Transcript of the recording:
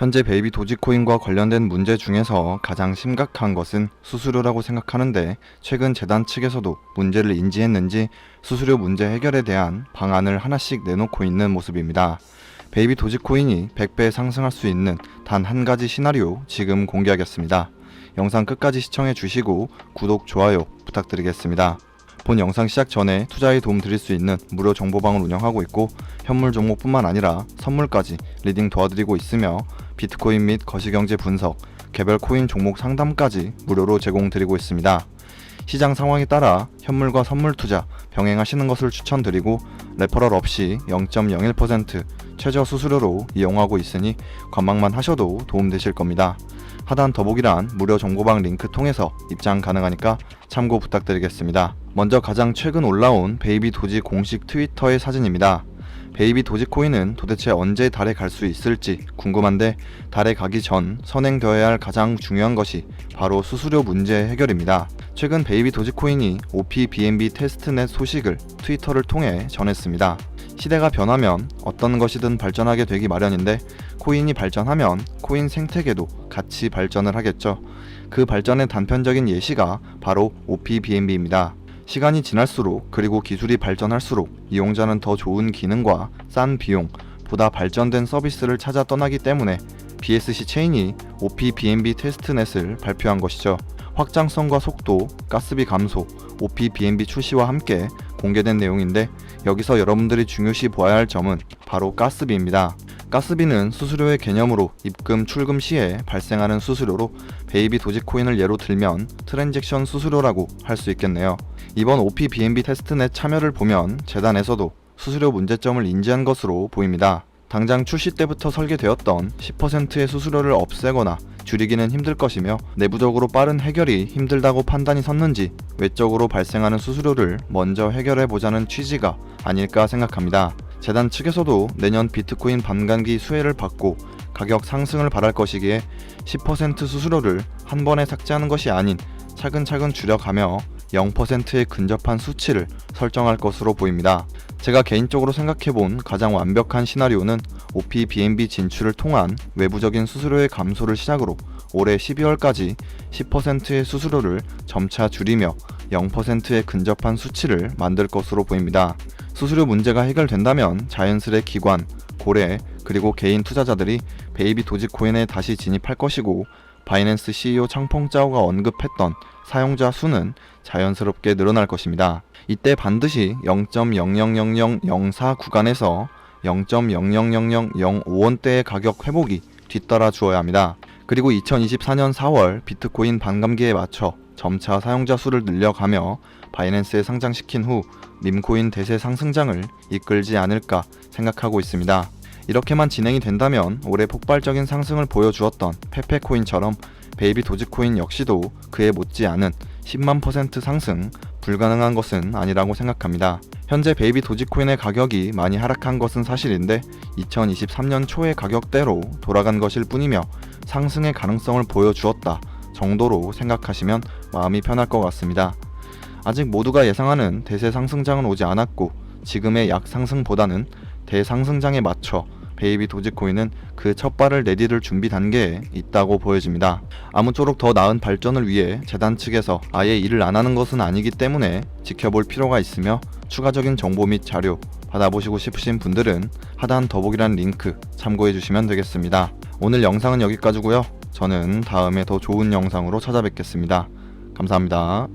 현재 베이비 도지코인과 관련된 문제 중에서 가장 심각한 것은 수수료라고 생각하는데 최근 재단 측에서도 문제를 인지했는지 수수료 문제 해결에 대한 방안을 하나씩 내놓고 있는 모습입니다. 베이비 도지코인이 100배 상승할 수 있는 단 한 가지 시나리오 지금 공개하겠습니다. 영상 끝까지 시청해 주시고 구독, 좋아요 부탁드리겠습니다. 본 영상 시작 전에 투자에 도움 드릴 수 있는 무료 정보방을 운영하고 있고 현물 종목뿐만 아니라 선물까지 리딩 도와드리고 있으며 비트코인 및 거시경제 분석, 개별 코인 종목 상담까지 무료로 제공드리고 있습니다. 시장 상황에 따라 현물과 선물 투자 병행하시는 것을 추천드리고 레퍼럴 없이 0.01% 최저 수수료로 이용하고 있으니 관망만 하셔도 도움되실 겁니다. 하단 더보기란 무료 정보방 링크 통해서 입장 가능하니까 참고 부탁드리겠습니다. 먼저 가장 최근 올라온 베이비 도지 공식 트위터의 사진입니다. 베이비 도지코인은 도대체 언제 달에 갈 수 있을지 궁금한데 달에 가기 전 선행되어야 할 가장 중요한 것이 바로 수수료 문제 해결입니다. 최근 베이비 도지코인이 OP BNB 테스트넷 소식을 트위터를 통해 전했습니다. 시대가 변하면 어떤 것이든 발전하게 되기 마련인데 코인이 발전하면 코인 생태계도 같이 발전을 하겠죠. 그 발전의 단편적인 예시가 바로 OP BNB입니다. 시간이 지날수록 그리고 기술이 발전할수록 이용자는 더 좋은 기능과 싼 비용, 보다 발전된 서비스를 찾아 떠나기 때문에 BSC 체인이 OP BNB 테스트넷을 발표한 것이죠. 확장성과 속도, 가스비 감소, OP BNB 출시와 함께 공개된 내용인데 여기서 여러분들이 중요시 보아야 할 점은 바로 가스비입니다. 가스비는 수수료의 개념으로 입금 출금 시에 발생하는 수수료로 베이비 도지코인을 예로 들면 트랜잭션 수수료라고 할 수 있겠네요. 이번 OP BNB 테스트넷 참여를 보면 재단에서도 수수료 문제점을 인지한 것으로 보입니다. 당장 출시 때부터 설계되었던 10%의 수수료를 없애거나 줄이기는 힘들 것이며 내부적으로 빠른 해결이 힘들다고 판단이 섰는지 외적으로 발생하는 수수료를 먼저 해결해 보자는 취지가 아닐까 생각합니다. 재단 측에서도 내년 비트코인 반감기 수혜를 받고 가격 상승을 바랄 것이기에 10% 수수료를 한 번에 삭제하는 것이 아닌 차근차근 줄여가며 0%에 근접한 수치를 설정할 것으로 보입니다. 제가 개인적으로 생각해본 가장 완벽한 시나리오는 OP BNB 진출을 통한 외부적인 수수료의 감소를 시작으로 올해 12월까지 10%의 수수료를 점차 줄이며 0%에 근접한 수치를 만들 것으로 보입니다. 수수료 문제가 해결된다면 자연스레 기관, 고래, 그리고 개인 투자자들이 베이비 도지코인에 다시 진입할 것이고 바이낸스 CEO 창펑짜오가 언급했던 사용자 수는 자연스럽게 늘어날 것입니다. 이때 반드시 0.000004 구간에서 0.000005원대의 가격 회복이 뒤따라 주어야 합니다. 그리고 2024년 4월 비트코인 반감기에 맞춰 점차 사용자 수를 늘려가며 바이낸스에 상장시킨 후 밈코인 대세 상승장을 이끌지 않을까 생각하고 있습니다. 이렇게만 진행이 된다면 올해 폭발적인 상승을 보여주었던 페페코인처럼 베이비 도지코인 역시도 그에 못지않은 10만 퍼센트 상승 불가능한 것은 아니라고 생각합니다. 현재 베이비 도지코인의 가격이 많이 하락한 것은 사실인데 2023년 초의 가격대로 돌아간 것일 뿐이며 상승의 가능성을 보여주었다 정도로 생각하시면 마음이 편할 것 같습니다. 아직 모두가 예상하는 대세 상승장은 오지 않았고 지금의 약 상승보다는 대상승장에 맞춰 베이비 도지코인은 그 첫 발을 내디딜 준비 단계에 있다고 보여집니다. 아무쪼록 더 나은 발전을 위해 재단 측에서 아예 일을 안 하는 것은 아니기 때문에 지켜볼 필요가 있으며 추가적인 정보 및 자료 받아보시고 싶으신 분들은 하단 더보기란 링크 참고해 주시면 되겠습니다. 오늘 영상은 여기까지고요. 저는 다음에 더 좋은 영상으로 찾아뵙겠습니다. 감사합니다.